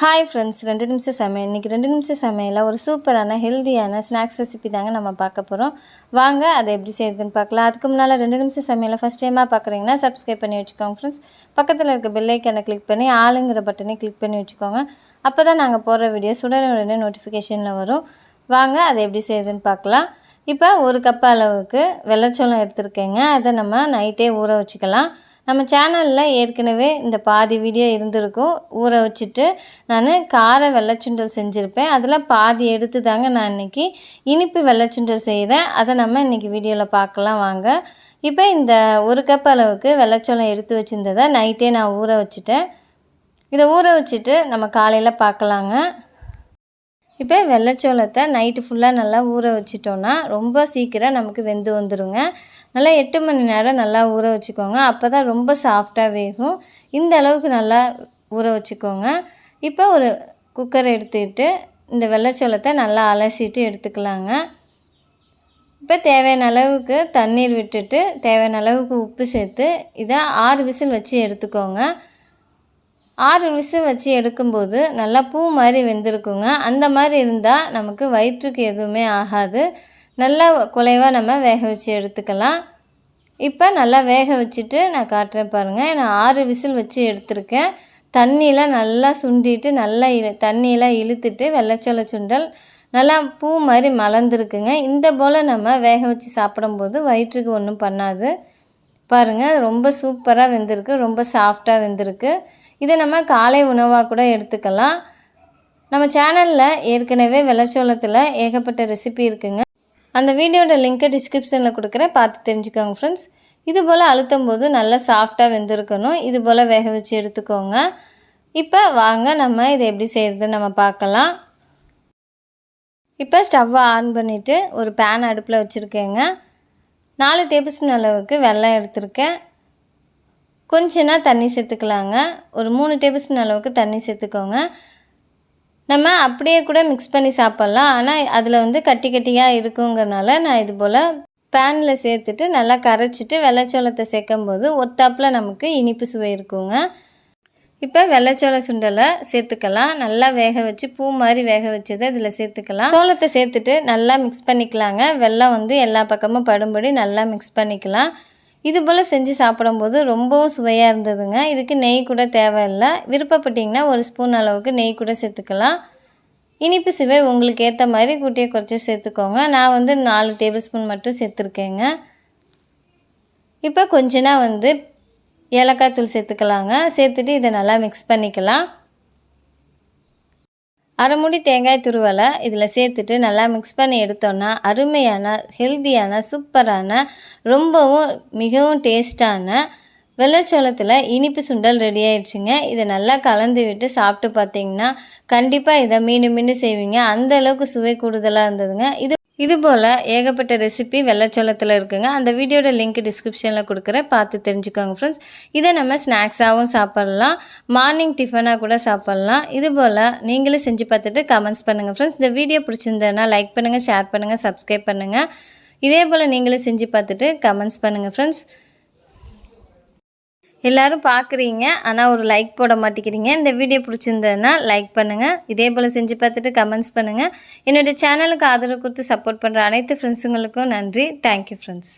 Hi friends ரெண்டு நிமிஷம் சமையல். இன்றைக்கி ரெண்டு நிமிஷம் சமையலில் ஒரு சூப்பரான ஹெல்த்தியான ஸ்நாக்ஸ் ரெசிபி தாங்க நம்ம பார்க்க போகிறோம் வாங்க அதை எப்படி செய்யுதுன்னு பார்க்கலாம். அதுக்கு முன்னால் ரெண்டு நிமிஷம் சமையலில் ஃபஸ்ட் டைமாக பார்க்குறீங்கன்னா சப்ஸ்கிரைப் பண்ணி வச்சுக்கோங்க ஃப்ரெண்ட்ஸ் பக்கத்தில் இருக்க பெல்லைக்கனை கிளிக் பண்ணி ஆளுங்கிற பட்டனை கிளிக் பண்ணி வச்சுக்கோங்க. அப்போ தான் நாங்கள் போடுற வீடியோஸ் உடனே உடனே நோட்டிஃபிகேஷனில் வரும். வாங்க அதை எப்படி செய்யுதுன்னு பார்க்கலாம். இப்போ ஒரு கப் அளவுக்கு வெள்ளைச்சோளம் எடுத்துருக்கேங்க. அதை நம்ம நைட்டே ஊற வச்சுக்கலாம். நம்ம சேனலில் ஏற்கனவே இந்த பாதி வீடியோ இருந்திருக்கும். ஊற வச்சுட்டு நான் கார வெள்ளைச்சுண்டல் செஞ்சுருப்பேன். அதில் பாதி எடுத்து தாங்க நான் இன்றைக்கி இனிப்பு வெள்ளைச்சுண்டல் செய்கிறேன் அதை நம்ம இன்றைக்கி வீடியோவில் பார்க்கலாம் வாங்க. இப்போ இந்த ஒரு கப் அளவுக்கு வெள்ளைச்சோளம் எடுத்து வச்சுருந்ததை நைட்டே நான் ஊற வச்சுட்டேன். இதை ஊற வச்சுட்டு நம்ம காலையில் பார்க்கலாங்க இப்போ வெள்ளைச்சோளத்தை நைட்டு ஃபுல்லாக நல்லா ஊற வச்சிட்டோன்னா ரொம்ப சீக்கிரம் நமக்கு வெந்து வந்துடுங்க நல்லா எட்டு மணி நேரம் நல்லா ஊற வச்சுக்கோங்க. அப்போ தான் ரொம்ப சாஃப்டாக வேகும். இந்த அளவுக்கு நல்லா ஊற வச்சுக்கோங்க. இப்போ ஒரு குக்கர் எடுத்துக்கிட்டு இந்த வெள்ளைச்சோளத்தை நல்லா அலசிட்டு எடுத்துக்கலாங்க. இப்போ தேவையான அளவுக்கு தண்ணீர் விட்டுட்டு தேவையான அளவுக்கு உப்பு சேர்த்து இதை ஆறு விசில் வச்சு எடுத்துக்கோங்க. ஆறு விசில் வச்சு எடுக்கும்போது நல்லா பூ மாதிரி வெந்திருக்குங்க. அந்த மாதிரி இருந்தால் நமக்கு வயிற்றுக்கு எதுவுமே ஆகாது. நல்லா குலைவாக நம்ம வேக வச்சு எடுத்துக்கலாம். இப்போ நல்லா வேக வச்சுட்டு நான் காட்டுறேன் பாருங்கள் நான் ஆறு விசில் வச்சு எடுத்திருக்கேன். தண்ணியெலாம் நல்லா சுண்டிட்டு நல்லா இழு தண்ணியெலாம் இழுத்துட்டு வெள்ளச்சோள சுண்டல் நல்லா பூ மாதிரி மலர்ந்துருக்குங்க. இந்த போல் நம்ம வேக வச்சு சாப்பிடும்போது வயிற்றுக்கு ஒன்றும் பண்ணாது. பாருங்கள் ரொம்ப சூப்பராக வெந்திருக்கு ரொம்ப சாஃப்டாக வெந்திருக்கு. இதை நம்ம காலை உணவாக கூட எடுத்துக்கலாம். நம்ம சேனலில் ஏற்கனவே வெள்ளச்சோளத்தில் ஏகப்பட்ட ரெசிபி இருக்குங்க. அந்த வீடியோட லிங்க்கை டிஸ்கிரிப்ஷனில் கொடுக்குறேன் பார்த்து தெரிஞ்சுக்கோங்க ஃப்ரெண்ட்ஸ் இது போல் அழுத்தும் போது நல்லா சாஃப்டாக வெந்திருக்கணும். இது போல் வேக வச்சு எடுத்துக்கோங்க. இப்போ வாங்க நம்ம இதை எப்படி செய்கிறதுன்னு நம்ம பார்க்கலாம். இப்போ ஸ்டவ்வை ஆன் பண்ணிவிட்டு ஒரு பேன் அடுப்பில் வச்சுருக்கேங்க. நாலு டேபிள் ஸ்பூன் அளவுக்கு வெள்ளம் எடுத்திருக்கேன். கொஞ்சனா தண்ணி சேர்த்துக்கலாங்க. ஒரு மூணு டேபிள் ஸ்பூன் அளவுக்கு தண்ணி சேர்த்துக்கோங்க. நம்ம அப்படியே கூட மிக்ஸ் பண்ணி சாப்பிட்லாம். ஆனால் அதில் வந்து கட்டி கட்டியாக இருக்குங்கிறனால நான் இது போல் பேனில் சேர்த்துட்டு நல்லா கரைச்சிட்டு வெள்ளைச்சோளத்தை சேர்க்கும் போது ஒத்தாப்பில் நமக்கு இனிப்பு சுவை இருக்குங்க. இப்போ வெள்ளைச்சோள சுண்டலை சேர்த்துக்கலாம். நல்லா வேக வச்சு பூ மாதிரி வேக வச்சதை இதில் சேர்த்துக்கலாம். சோளத்தை சேர்த்துட்டு நல்லா மிக்ஸ் பண்ணிக்கலாங்க. வெள்ளம் வந்து எல்லா பக்கமும் படும்படி நல்லா மிக்ஸ் பண்ணிக்கலாம். இது போல் செஞ்சு சாப்பிடும்போது ரொம்பவும் சுவையாக இருந்ததுங்க. இதுக்கு நெய் கூட தேவையில்லை. விருப்பப்பட்டிங்கன்னா ஒரு ஸ்பூன் அளவுக்கு நெய் கூட சேர்த்துக்கலாம். இனிப்பு சுவை உங்களுக்கு ஏற்ற மாதிரி கூட்டியை குறைச்சி சேர்த்துக்கோங்க. நான் வந்து நாலு டேபிள் ஸ்பூன் மட்டும் சேர்த்துருக்கேங்க. இப்போ கொஞ்சனா வந்து ஏலக்காய் தூள் சேர்த்துக்கலாங்க. சேர்த்துட்டு இதை நல்லா மிக்ஸ் பண்ணிக்கலாம். அரைமுடி தேங்காய் துருவலை இதில் சேர்த்துட்டு நல்லா மிக்ஸ் பண்ணி எடுத்தோன்னா அருமையான ஹெல்த்தியான சூப்பரான ரொம்பவும் மிகவும் டேஸ்டான வெள்ளைச்சோளத்தில் இனிப்பு சுண்டல் ரெடி ஆயிடுச்சுங்க. இதை நல்லா கலந்து விட்டு சாப்பிட்டு பார்த்தீங்கன்னா கண்டிப்பாக இதை மீண்டும் மீண்டும் செய்வீங்க. அந்தளவுக்கு சுவை கூடுதலாக இருந்ததுங்க. இது இது போல் ஏகப்பட்ட ரெசிபி வெள்ளைச்சோளத்தில் இருக்குங்க. அந்த வீடியோட லிங்க் டிஸ்கிரிப்ஷனில் கொடுக்குறேன். பார்த்து தெரிஞ்சுக்கோங்க ஃப்ரெண்ட்ஸ் இதை நம்ம ஸ்நாக்ஸாகவும் சாப்பிட்லாம். மார்னிங் டிஃபனாக கூட சாப்பிட்லாம். இது போல் நீங்களும் செஞ்சு பார்த்துட்டு கமெண்ட்ஸ் பண்ணுங்கள் ஃப்ரெண்ட்ஸ் இந்த வீடியோ பிடிச்சிருந்ததுன்னா லைக் பண்ணுங்கள் ஷேர் பண்ணுங்கள் சப்ஸ்கிரைப் பண்ணுங்கள் இதே போல் நீங்களும் செஞ்சு பார்த்துட்டு கமெண்ட்ஸ் பண்ணுங்கள் ஃப்ரெண்ட்ஸ் எல்லோரும் பார்க்குறீங்க ஆனால் ஒரு லைக் போட மாட்டேங்கிறீங்க. இந்த வீடியோ பிடிச்சிருந்ததுன்னா லைக் பண்ணுங்கள் இதே போல் செஞ்சு பார்த்துட்டு கமெண்ட்ஸ் பண்ணுங்கள் என்னுடைய சேனலுக்கு ஆதரவு கொடுத்து சப்போர்ட் பண்ணுற அனைத்து ஃப்ரெண்ட்ஸுங்களுக்கும் நன்றி. Thank you friends